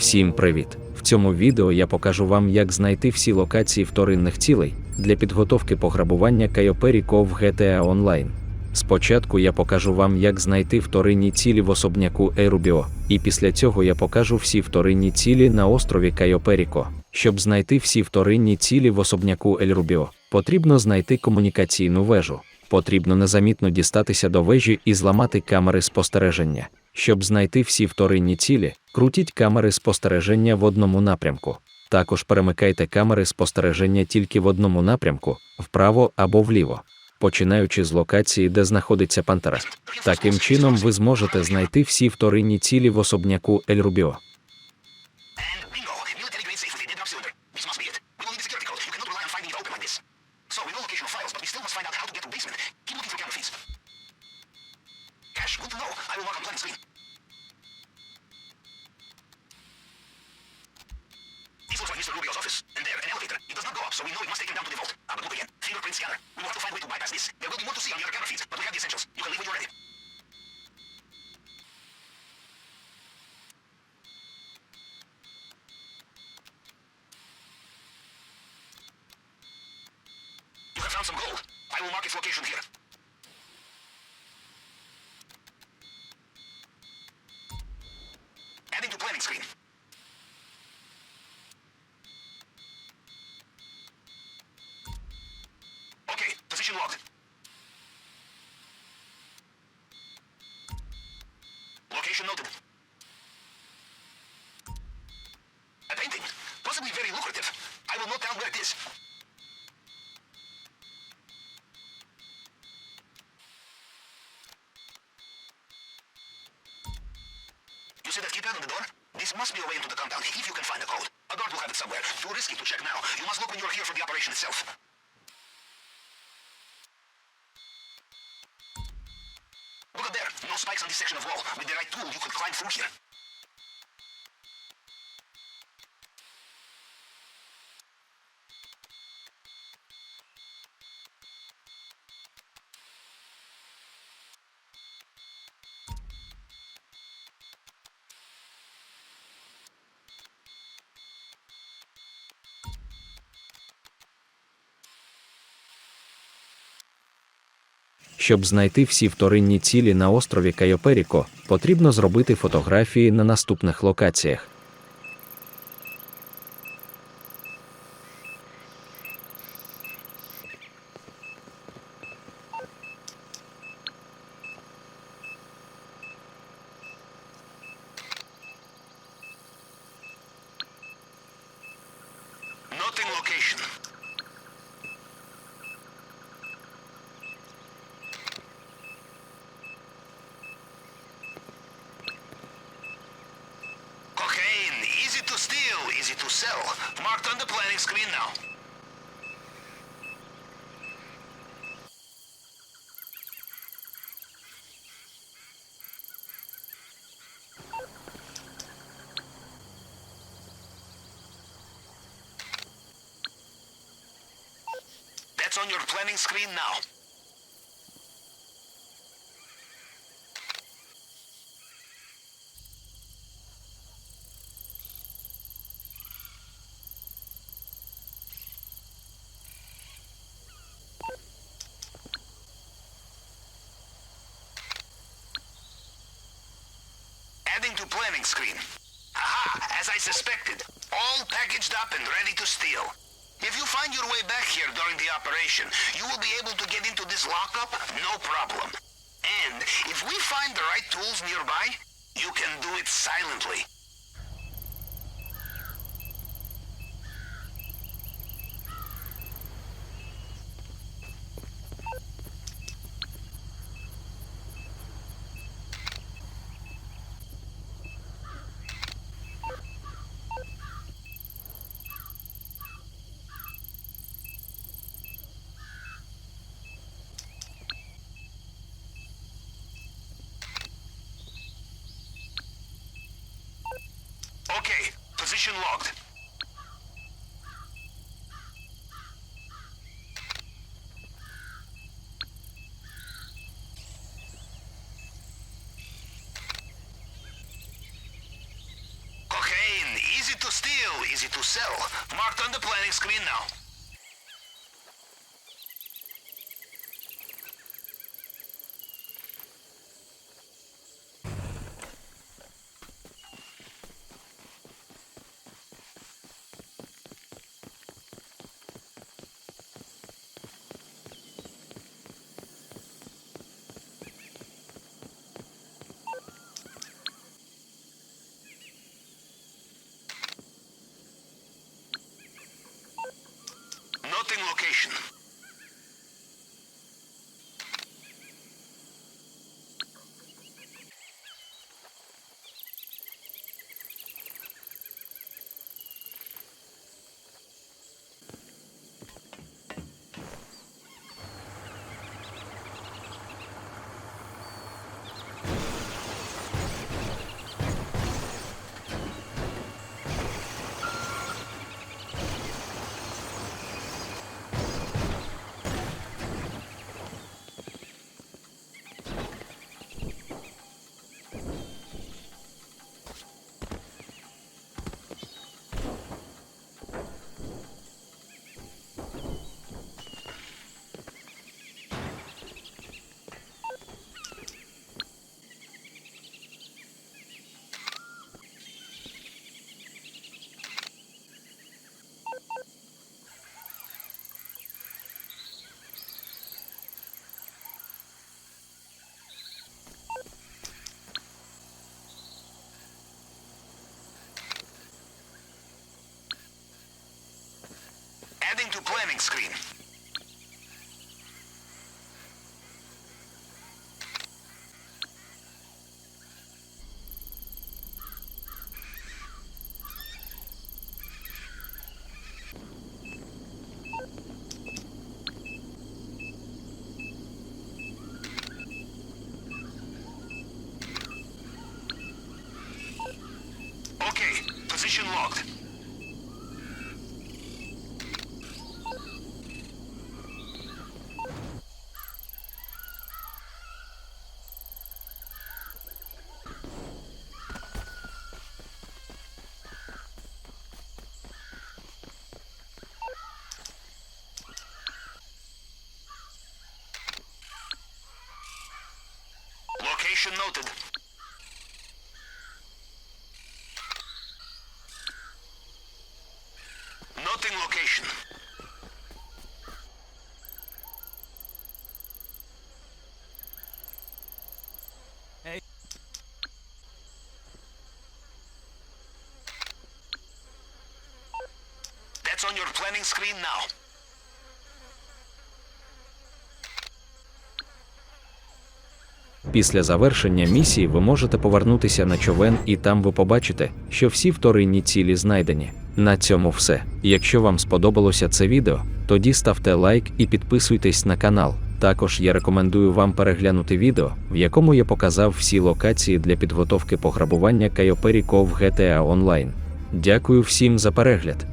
Всім привіт! В цьому відео я покажу вам, як знайти всі локації вторинних цілей для підготовки пограбування Кайоперіко в GTA Online. Спочатку я покажу вам, як знайти вторинні цілі в особняку Ейрубіо, і після цього я покажу всі вторинні цілі на острові Кайоперіко. Щоб знайти всі вторинні цілі в особняку Ельрубіо, потрібно знайти комунікаційну вежу. Потрібно незамітно дістатися до вежі і зламати камери спостереження. Щоб знайти всі вторинні цілі, крутіть камери спостереження в одному напрямку. Також перемикайте камери спостереження тільки в одному напрямку, вправо або вліво, починаючи з локації, де знаходиться пантера. Таким чином ви зможете знайти всі вторинні цілі в особняку Ель Рубіо. Good to know. I will mark on planning screen. This looks like Mr. Rubio's office. And there, an elevator. It does not go up, so we know it must take him down to the vault. Ah, but look again. Fingerprint scanner. We will have to find a way to bypass this. There will be more to see on the other camera feeds, but we have the essentials. You can leave when you're ready. You have found some gold. I will mark its location here. Adding to planning screen. Okay, position. Location noted. A painting, possibly very lucrative. I will note down where it is. You see that keypad on the door? This must be a way into the compound, if you can find the code. A guard will have it somewhere. Too risky to check now. You must look when you're here for the operation itself. Look up there. No spikes on this section of wall. With the right tool, you could climb through here. Щоб знайти всі вторинні цілі на острові Кайоперіко, потрібно зробити фотографії на наступних локаціях. Noting location. Easy to sell. Marked on the planning screen now. That's on your planning screen now. Adding to screen. Aha, as I suspected. All packaged up and ready to steal. If you find your way back here during the operation, you will be able to get into this lockup, no problem. And if we find the right tools nearby, you can do it silently. Okay, position easy to steal, easy to sell. Marked on the planning screen now. Noting location. Planning screen. Okay, position locked. Location noted. Noting location. That's on your planning screen now. Після завершення місії ви можете повернутися на човен, і там ви побачите, що всі вторинні цілі знайдені. На цьому все. Якщо вам сподобалося це відео, тоді ставте лайк і підписуйтесь на канал. Також я рекомендую вам переглянути відео, в якому я показав всі локації для підготовки пограбування Кайоперіко в GTA Online. Дякую всім за перегляд.